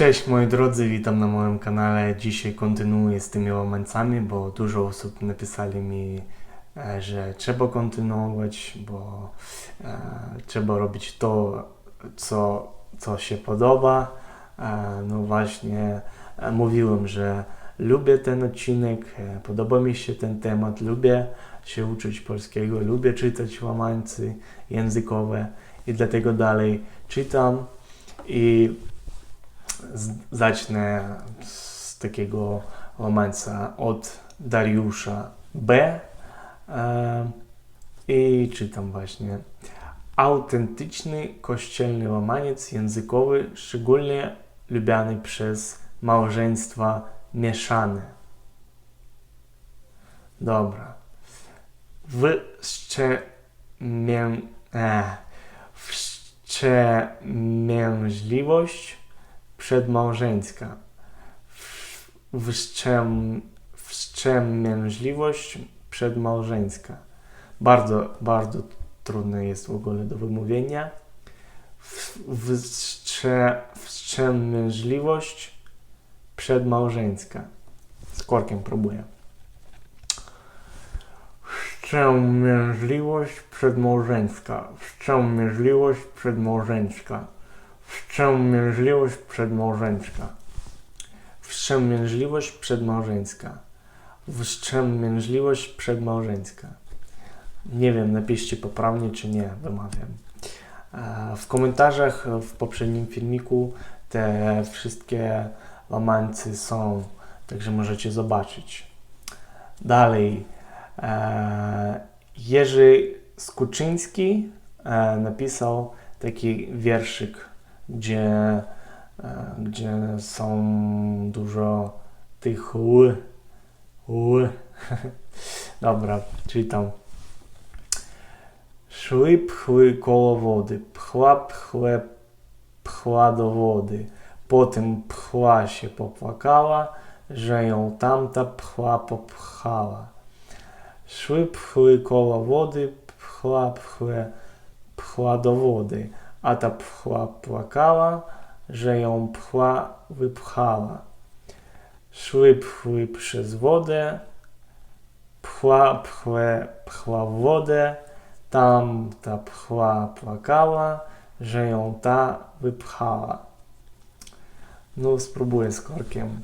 Cześć moi drodzy, witam na moim kanale. Dzisiaj kontynuuję z tymi łamańcami, bo dużo osób napisali mi, e, że trzeba kontynuować, bo e, trzeba robić to, co, co się podoba. E, no właśnie, e, mówiłem, że lubię ten odcinek, e, podoba mi się ten temat, lubię się uczyć polskiego, lubię czytać łamańcy językowe i dlatego dalej czytam i zacznę z takiego łamańca od Dariusza B. E, I czytam właśnie. Autentyczny kościelny łamaniec językowy, szczególnie lubiany przez małżeństwa mieszane. Dobra. Wstrzemię... E, wstrzemięźliwość przedmałżeńska. Wstrzem, wstrzemięźliwość przedmałżeńska. Bardzo, bardzo trudne jest w ogóle do wymówienia. Wstrze, wstrzemięźliwość przedmałżeńska. Z korkiem próbuję. Wstrzemięźliwość przedmałżeńska. Wstrzemięźliwość przedmałżeńska. Wstrzemięźliwość przedmałżeńska. Wstrzemięźliwość przedmałżeńska. Wstrzemięźliwość przedmałżeńska. Nie wiem, napiszcie poprawnie czy nie, wymawiam. E, W komentarzach w poprzednim filmiku te wszystkie łamańcy są, także możecie zobaczyć. Dalej, e, Jerzy Skuczyński e, napisał taki wierszyk, gdzie, e, gdzie są dużo tych ł, ł. Dobra, czytam. Szły pchły koło wody, pchła pchłe pchła do wody. Potem pchła się popłakała, że ją tamta pchła popchała. Szły pchły koło wody, pchła pchłe pchła do wody, a ta pchła płakała, że ją pchła wypchała. Szły pchły przez wodę, pchła pchłe pchła w wodę, tam ta pchła płakała, że ją ta wypchała. No, spróbuję z korkiem.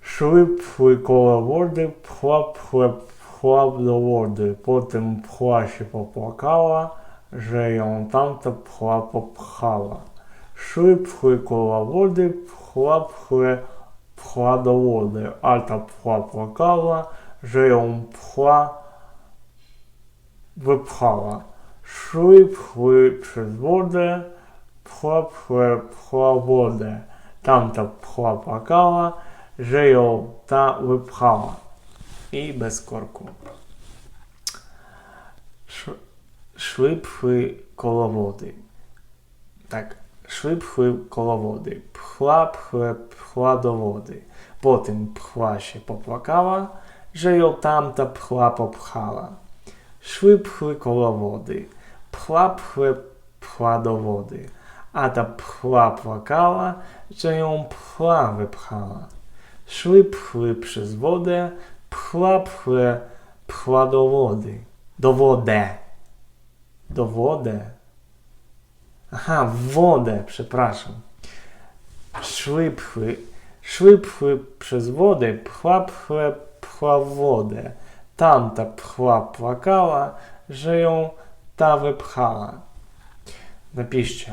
Szły pchły koło wody, pchła pchłe pchła do wody. Potem pchła się popłakała, że ją tamta pchła popchała. Szły pchły koło wody, pchła pchłe pchła do wody, a ta pchła płakała, że ją pchła wypchała. Szły pchły przez wodę, pchła pchłe pchła wodę. Tamta pchła płakała, że ją ta wypchała. I bez korku. Szły pchły wody. Tak, szły pchły koło wody. Pchła pchła do wody. Potem pchła się popłakała, że ją tamta pchła popchała. Szły pchły koło wody. Pchła pchła do wody. A ta pchła płakała, że ją pchła wypchała. Szły przez wodę, pchła pchła do wody. Do wodę. Do wodę. Aha, wodę, przepraszam. Szły pchły, szły pchły przez wodę, pchła pchłe pchła wodę. Tamta pchła płakała, że ją ta wypchała. Napiszcie,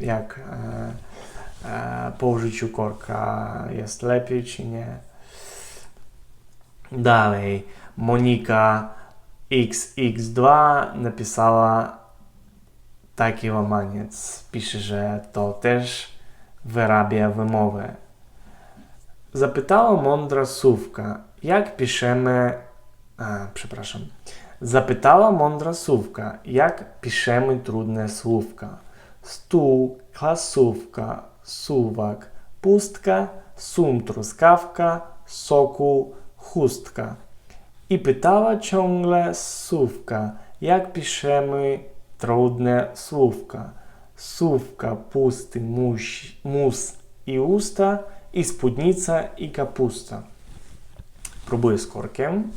jak e, e, po użyciu korka jest lepiej czy nie. Dalej, Monika XX2 napisała taki łamaniec. Pisze, że to też wyrabia wymowę. Zapytała mądra słówka, jak piszemy. A, przepraszam. Zapytała mądra słówka, jak piszemy trudne słówka. Stół, klasówka, suwak, pustka, sum truskawka, soku, chustka. I pytała ciągle słówka, jak piszemy trudne słówka. słówka, pusty, muś, mus i usta i spódnica i kapusta. Próbuję z korkiem.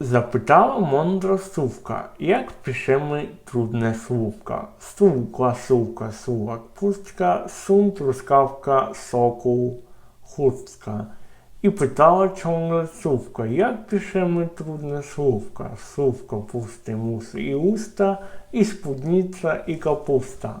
Zapytała mądra słówka, jak piszemy trudne słówka? Słówka, słówka, słówek, pustka, sum, truskawka, sokół, chustka. I pytała ciągle słówka, jak piszemy trudne słówka? Słówko, pusty, mus i usta, i spódnica, i kapusta.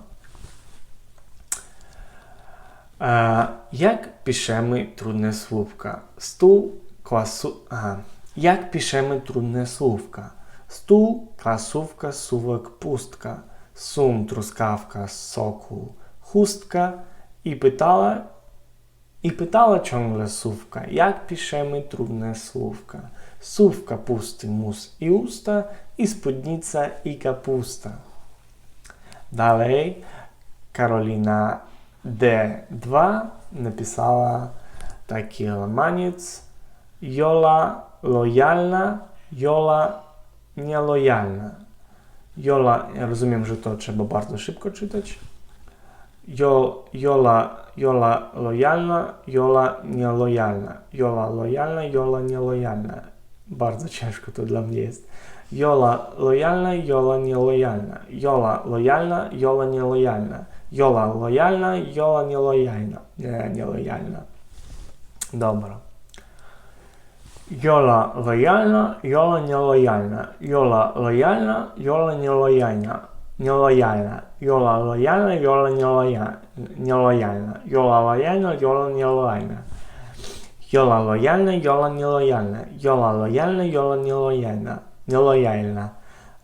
E, jak piszemy trudne słówka? Stół, klasu... Aha. Jak piszemy trudne słówka? Stół, klasówka, suwak, pustka, sum, truskawka, soku, chustka i pytała, i pytała ciągle słówka, jak piszemy trudne słówka? Słówka, pusty, mus i usta i spódnica i kapusta. Dalej Karolina D2 napisała taki lamaniec Jola lojalna, Jola nielojalna. Jola, ja rozumiem, że to trzeba bardzo szybko czytać. Jo, Jola, Jola lojalna, Jola nielojalna. Jola lojalna, Jola nielojalna. Bardzo ciężko to dla mnie jest. Jola lojalna, Jola nielojalna. Jola lojalna, Jola nielojalna. Jola lojalna, Jola nielojalna. Nie, nielojalna. Dobra. Jola lojalna, Jola nielojalna. Jola lojalna, Jola nielojalna. Nielojalna. Jola lojalna, Jola nielojalna. Jola lojalna, Jola nielojalna. Jola lojalna, Jola nielojalna. Jola lojalna, Jola nielojalna. Nielojalna.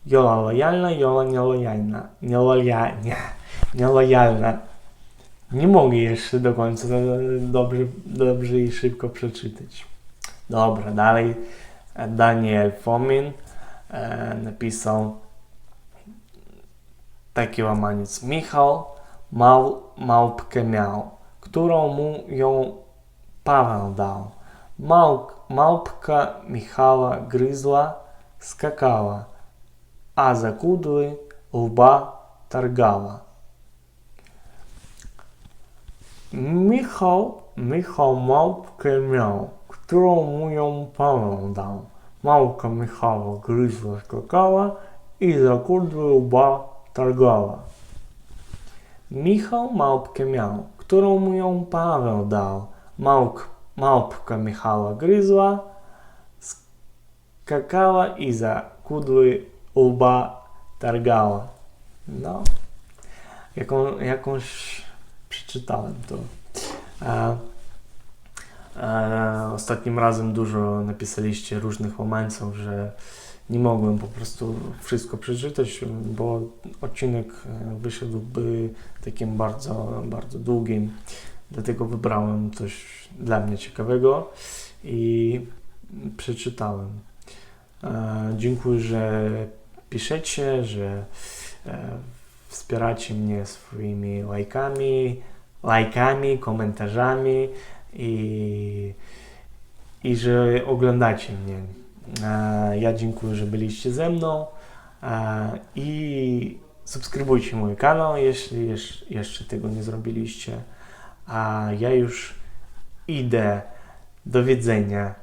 Jola lojalna, Jola nielojalna. Nielojalna. Nielojalna. Nie mogę jeszcze do końca dobrze, dobrze i szybko przeczytać. Dobra, dalej Daniel Fomin e, napisał dał. Małp, małpka Michała gryzła, skakała, a za kudły łba targała. Michał, Michał małpkę miał, którą mu ją Paweł dał. Małpka Michała gryzła, skakała i za kudły łba targała. Michał małpkę miał, którą mu ją Paweł dał. Małpka Michała gryzła, skakała i za kudły łba targała. No, jaką, jakąś przeczytałem to. E, e, ostatnim razem dużo napisaliście różnych łamańców, że nie mogłem po prostu wszystko przeczytać, bo odcinek e, wyszedłby takim bardzo, bardzo długim. Dlatego wybrałem coś dla mnie ciekawego i przeczytałem. E, dziękuję, że piszecie, że e, wspieracie mnie swoimi lajkami, lajkami, komentarzami i, i że oglądacie mnie. E, Ja dziękuję, że byliście ze mną e, i subskrybujcie mój kanał, jeśli jeszcze tego nie zrobiliście. A ja już idę. Do widzenia.